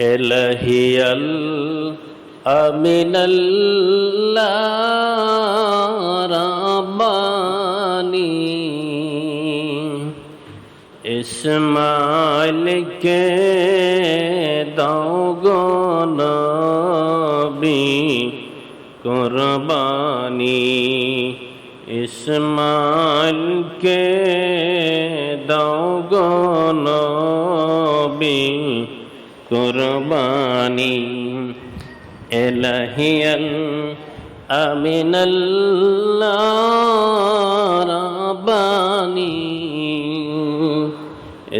إلهي الأمن الرباني إسماعيل کے دوگو نبی قربانی اسماعیل کے دوگو نبی কুরবানি। এলাহিয়াল আমিনাল্লাহ রাব্বানি।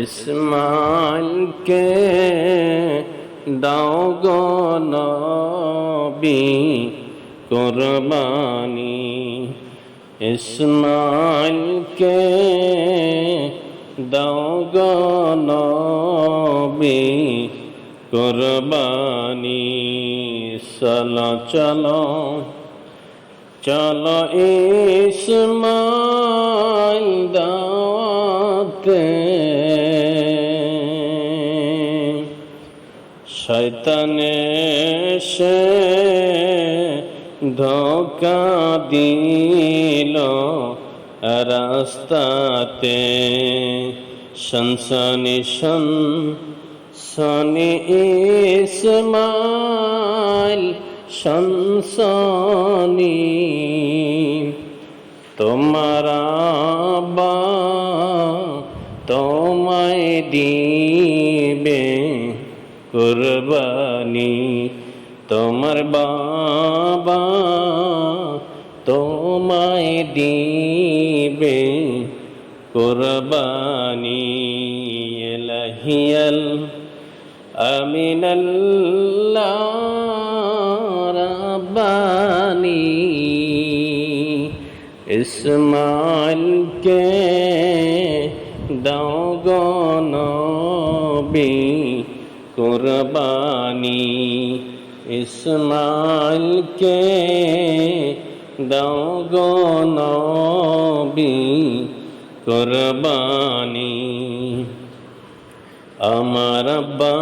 ইসমাইলকে দাও গো নবী কুরবানি। ইসমাইলকে দাও গো নবী কুরবানি চলো চলো চলো ইসমাইল দাওয়াতে সে ধোকা দিল রাস্তাতে। সনসনি সন সনি ইসমাইল সনসনি তোমার বা তোমায় দিবে কুরবানি। তোমার বাবা তোমায় দিবে কুরবানি। এলাহিয়াল আমিনাল্লাহ রাব্বানি। ইসমাইলকে দাও গো নবী কুরবানি। ইসমাইলকে দাও গো নবী কুরবানি। আমার আব্বা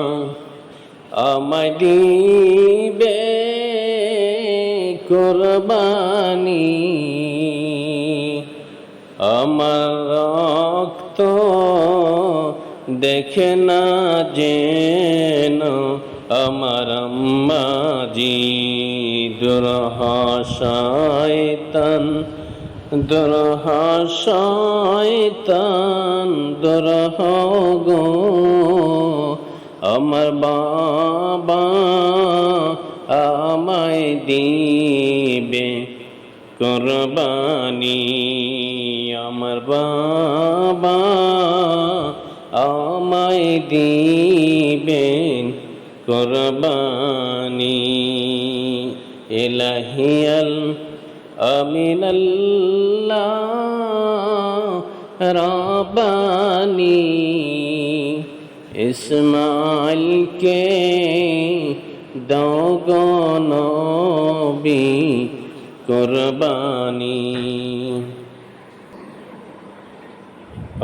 আমায় দিবে কোরবানি। আমার রক্ত দেখে না যেন আমার আম্মাজি দুরহাশায়তান দুরহাশায়তান দুরহ গো। আমার বাবা আমায় দিবে কোরবানি। আমার বাবা আমায় দিবেন কোরবানি। এলাহিয়াল আমিনাল্লাহ রাবানি ইসমাইলকে দাও গো নবী কোরবানি।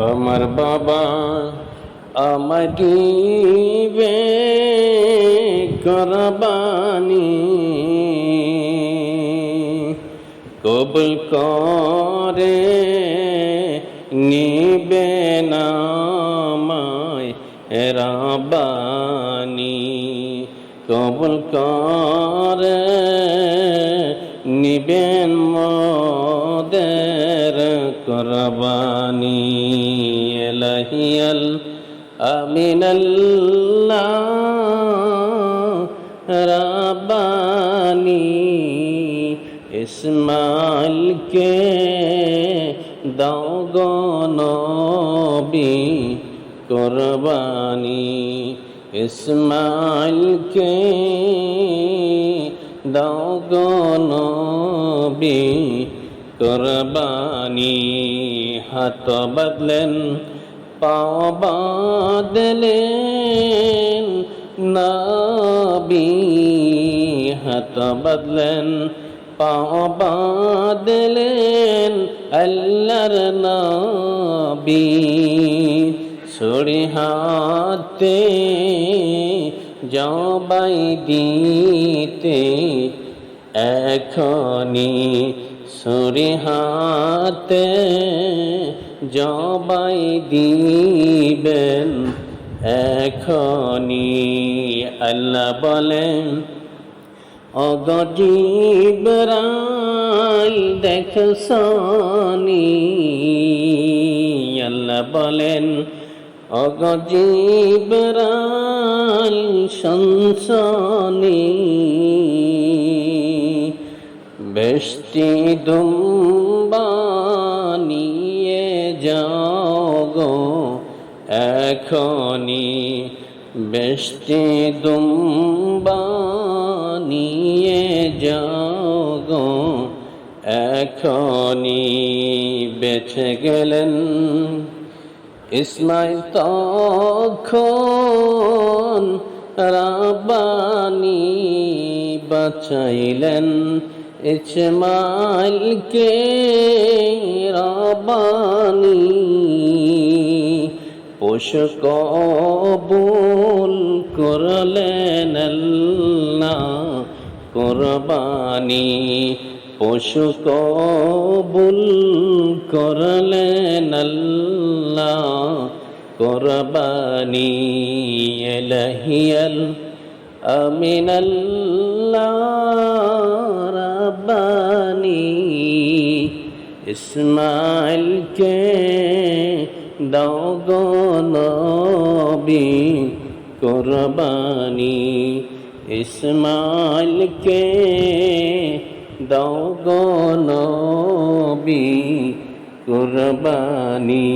আমার বাবা আমার দিবে কোরবানি। কবুল করে নিবে নামায় রাবানি। কবুল করে নিবেন মদের কোরবানি। এলাহিয়াল আমিনাল্লাহ রাব্বানি ইসমাইলকে দাও গো নবী কোরবানি ইসমাইলকে দাও গো নবী কোরবানি হাত বদলেন পাও বদলেন নবী হাত বদলেন পাও বদলেন আল্লাহর নবী। ছড়ি হাতে জবাই দিতে এখনি সুরে হাতে জবাই দিবেন এখনি আল্লাহ বলেন অগজীবরাই দেখসানি আল্লাহ বলেন অগজীবরাই সংসানি বেষ্টি দুম্বানিয়ে যাও এখনি বেষ্টি দুম্বানিয়ে যাও গো এখনি বেছে গেলেন। ইসমাইল তখন রাব্বানি বাঁচাইলেন। ইসমাইলকে রাব্বানি পশু কবুল করলেন আল্লাহ। কোরবানি। পশু কবুল করলেন কোরবানি। এলহিয়াল আমিন আল্লাহ রাব্বানি। ইসমাইলকে দাও গো নবী কোরবানি। ইসমাইলকে দাও গো নবী কুরবানি।